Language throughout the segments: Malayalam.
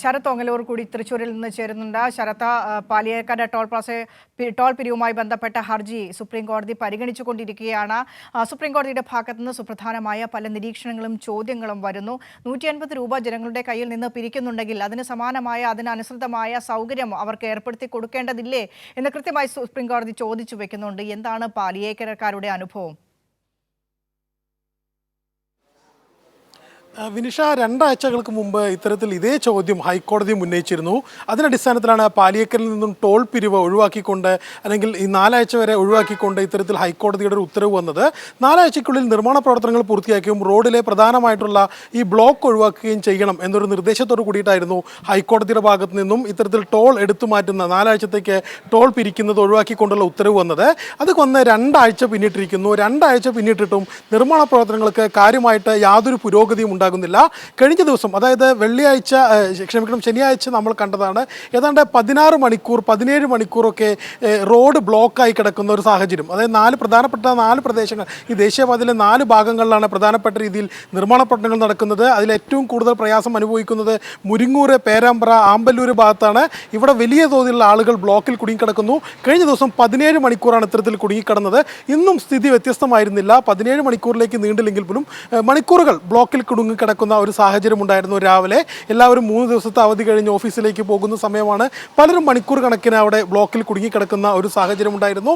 ശരത് ഒങ്ങലൂർ കൂടി തൃശ്ശൂരിൽ നിന്ന് ചേരുന്നുണ്ട്. Sarath Paliyekkad toll plaza toll പിരിവുമായി ബന്ധപ്പെട്ട ഹർജി സുപ്രീം കോടതി പരിഗണിച്ചുകൊണ്ടിരിക്കുകയാണ്. സുപ്രീം കോടതിയുടെ ഭാഗത്തു നിന്ന് സുപ്രധാനമായ പല നിരീക്ഷണങ്ങളും ചോദ്യങ്ങളും വരുന്നു. നൂറ്റി അൻപത് രൂപ ജനങ്ങളുടെ കയ്യിൽ നിന്ന് പിരിക്കുന്നുണ്ടെങ്കിൽ അതിന് സമാനമായ അതിനനുസൃതമായ സൗകര്യം അവർക്ക് ഏർപ്പെടുത്തി കൊടുക്കേണ്ടതില്ലേ എന്ന് കൃത്യമായി സുപ്രീം കോടതി ചോദിച്ചു വെക്കുന്നുണ്ട്. എന്താണ് പാലിയേക്കരക്കാരുടെ അനുഭവം? വിനിഷ രണ്ടാഴ്ചകൾക്ക് മുമ്പ് ഇത്തരത്തിൽ ഇതേ ചോദ്യം ഹൈക്കോടതി ഉന്നയിച്ചിരുന്നു. അതിനടിസ്ഥാനത്തിലാണ് പാലിയേക്കരിൽ നിന്നും ടോൾ പിരിവ് ഒഴിവാക്കിക്കൊണ്ട് അല്ലെങ്കിൽ ഈ നാലാഴ്ച വരെ ഒഴിവാക്കിക്കൊണ്ട് ഇത്തരത്തിൽ ഹൈക്കോടതിയുടെ ഒരു ഉത്തരവ് വന്നത്. നാലാഴ്ചയ്ക്കുള്ളിൽ നിർമ്മാണ പ്രവർത്തനങ്ങൾ പൂർത്തിയാക്കുകയും റോഡിലെ പ്രധാനമായിട്ടുള്ള ഈ ബ്ലോക്ക് ഒഴിവാക്കുകയും ചെയ്യണം എന്നൊരു നിർദ്ദേശത്തോട് കൂടിയിട്ടായിരുന്നു ഹൈക്കോടതിയുടെ ഭാഗത്ത് നിന്നും ഇത്തരത്തിൽ ടോൾ എടുത്തു മാറ്റുന്ന നാലാഴ്ചത്തേക്ക് ടോൾ പിരിക്കുന്നത് ഒഴിവാക്കിക്കൊണ്ടുള്ള ഉത്തരവ് വന്നത്. അത് വന്ന് രണ്ടാഴ്ച പിന്നിട്ടിരിക്കുന്നു. രണ്ടാഴ്ച പിന്നിട്ടിട്ടും നിർമ്മാണ പ്രവർത്തനങ്ങൾക്ക് കാര്യമായിട്ട് യാതൊരു പുരോഗതിയും ഉണ്ടാകുന്നില്ല. കഴിഞ്ഞ ദിവസം അതായത് വെള്ളിയാഴ്ച ക്ഷമിക്കണം ശനിയാഴ്ച നമ്മൾ കണ്ടതാണ്. ഏതാണ്ട് പതിനാറ് മണിക്കൂർ പതിനേഴ് മണിക്കൂറൊക്കെ റോഡ് ബ്ലോക്കായി കിടക്കുന്ന ഒരു സാഹചര്യം. അതായത് നാല് പ്രധാനപ്പെട്ട നാല് പ്രദേശങ്ങൾ ഈ ദേശീയപാതയിലെ നാല് ഭാഗങ്ങളിലാണ് പ്രധാനപ്പെട്ട രീതിയിൽ നിർമ്മാണ പ്രവർത്തനങ്ങൾ നടക്കുന്നത്. അതിൽ ഏറ്റവും കൂടുതൽ പ്രയാസം അനുഭവിക്കുന്നത് മുരിങ്ങൂർ പേരാമ്പ്ര ആമ്പല്ലൂർ ഭാഗത്താണ്. ഇവിടെ വലിയ തോതിലുള്ള ആളുകൾ ബ്ലോക്കിൽ കുടുങ്ങിക്കിടക്കുന്നു. കഴിഞ്ഞ ദിവസം പതിനേഴ് മണിക്കൂറാണ് ഇത്തരത്തിൽ കുടുങ്ങിക്കിടന്നത്. ഇന്നും സ്ഥിതി വ്യത്യസ്തമായിരുന്നില്ല. പതിനേഴ് മണിക്കൂറിലേക്ക് നീണ്ടില്ലെങ്കിൽ പോലും മണിക്കൂറുകൾ ബ്ലോക്കിൽ കുടുങ്ങിക്കിടക്കുന്ന ഒരു സാഹചര്യം ഉണ്ടായിരുന്നു രാവിലെ. എല്ലാവരും മൂന്ന് ദിവസത്തെ അവധി കഴിഞ്ഞ് ഓഫീസിലേക്ക് പോകുന്ന സമയമാണ് പലരും മണിക്കൂർ കണക്കിന് അവിടെ ബ്ലോക്കിൽ കുടുങ്ങിക്കിടക്കുന്ന ഒരു സാഹചര്യം ഉണ്ടായിരുന്നു.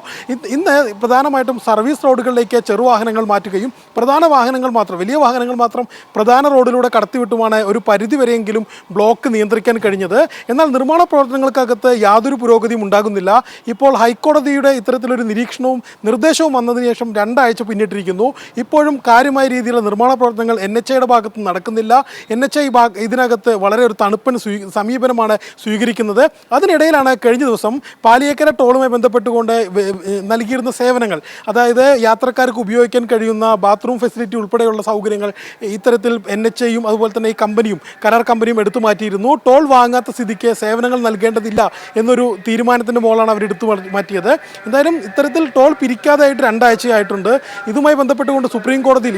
ഇന്ന് പ്രധാനമായിട്ടും സർവീസ് റോഡുകളിലേക്ക് ചെറുവാഹനങ്ങൾ മാറ്റുകയും പ്രധാന വാഹനങ്ങൾ മാത്രം വലിയ വാഹനങ്ങൾ മാത്രം പ്രധാന റോഡിലൂടെ കടത്തിവിട്ടുമാണ് ഒരു പരിധിവരെയെങ്കിലും ബ്ലോക്ക് നിയന്ത്രിക്കാൻ കഴിഞ്ഞത്. എന്നാൽ നിർമ്മാണ പ്രവർത്തനങ്ങൾക്കകത്ത് യാതൊരു പുരോഗതിയും ഉണ്ടാകുന്നില്ല. ഇപ്പോൾ ഹൈക്കോടതിയുടെ ഇത്തരത്തിലൊരു നിരീക്ഷണവും നിർദ്ദേശവും വന്നതിന് ശേഷം രണ്ടാഴ്ച പിന്നിട്ടിരിക്കുന്നു. ഇപ്പോഴും കാര്യമായ രീതിയിലുള്ള നിർമ്മാണ പ്രവർത്തനങ്ങൾ എൻ എച്ച് ഐയുടെ ഭാഗത്ത് നടക്കുന്നില്ല. എൻ എച്ച് ഐ ഭാഗ ഇതിനകത്ത് വളരെ ഒരു തണുപ്പൻ സമീപനമാണ് സ്വീകരിക്കുന്നത്. അതിനിടയിലാണ് കഴിഞ്ഞ ദിവസം പാലിയേക്കര ടോളുമായി ബന്ധപ്പെട്ടുകൊണ്ട് നൽകിയിരുന്ന സേവനങ്ങൾ അതായത് യാത്രക്കാർക്ക് ഉപയോഗിക്കാൻ കഴിയുന്ന ബാത്റൂം ഫെസിലിറ്റി ഉൾപ്പെടെയുള്ള സൗകര്യങ്ങൾ ഇത്തരത്തിൽ എൻ എച്ച് ഐയും അതുപോലെ തന്നെ ഈ കമ്പനിയും കരാർ കമ്പനിയും എടുത്തു മാറ്റിയിരുന്നു. ടോൾ വാങ്ങാത്ത സ്ഥിതിക്ക് സേവനങ്ങൾ നൽകേണ്ടതില്ല എന്നൊരു തീരുമാനത്തിന്റെ മുകളാണ് അവർ എടുത്തു മാറ്റിയത്. എന്തായാലും ഇത്തരത്തിൽ ടോൾ പിരിക്കാതായിട്ട് രണ്ടാഴ്ചയായിട്ടുണ്ട്. ഇതുമായി ബന്ധപ്പെട്ടുകൊണ്ട് സുപ്രീം കോടതിയിൽ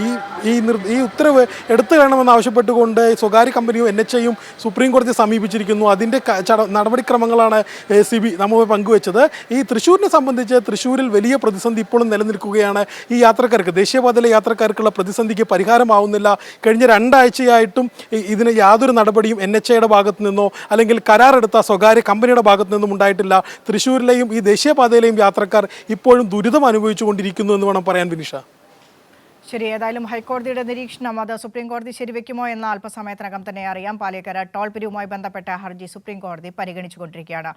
ഈ ഈ ഉത്തരവ് എടുത്തു കാണണമെന്ന് ആവശ്യപ്പെട്ടുകൊണ്ട് സ്വകാര്യ കമ്പനിയും എൻ എച്ച് ഐയും സുപ്രീം കോടതിയെ സമീപിച്ചിരിക്കുന്നു അതിന്റെ നടപടിക്രമങ്ങളാണ് സി ബി നമ്മൾ പങ്കുവച്ചത്. ഈ തൃശ്ശൂരിനെ സംബന്ധിച്ച് തൃശ്ശൂരിൽ വലിയ പ്രതിസന്ധി ഇപ്പോഴും നിലനിൽക്കുകയാണ് ഈ യാത്രക്കാർക്ക്. ദേശീയപാതയിലെ യാത്രക്കാർക്കുള്ള പ്രതിസന്ധിക്ക് പരിഹാരമാവുന്നില്ല. കഴിഞ്ഞ രണ്ടാഴ്ചയായിട്ടും ഇതിന് യാതൊരു നടപടിയും എൻ എച്ച് ഐയുടെ ഭാഗത്തു നിന്നോ അല്ലെങ്കിൽ കരാറെടുത്ത സ്വകാര്യ കമ്പനിയുടെ ഭാഗത്തു നിന്നും ഉണ്ടായിട്ടില്ല. തൃശ്ശൂരിലെയും ഈ ദേശീയപാതയിലെയും യാത്രക്കാർ ഇപ്പോഴും ദുരിതം അനുഭവിച്ചുകൊണ്ടിരിക്കുന്നു എന്ന് വേണം പറയാൻ വിനിഷ. ശരി ഏതായാലും ഹൈക്കോടതിയുടെ നിരീക്ഷണം അത് സുപ്രീം കോടതി ശരിവെക്കുമോ എന്ന അല്പസമയത്തിനകം തന്നെ അറിയാം. പാലേക്കര ടോൾ പിരിവുമായി ബന്ധപ്പെട്ട ഹർജി സുപ്രീം കോടതി പരിഗണിച്ചുകൊണ്ടിരിക്കുകയാണ്.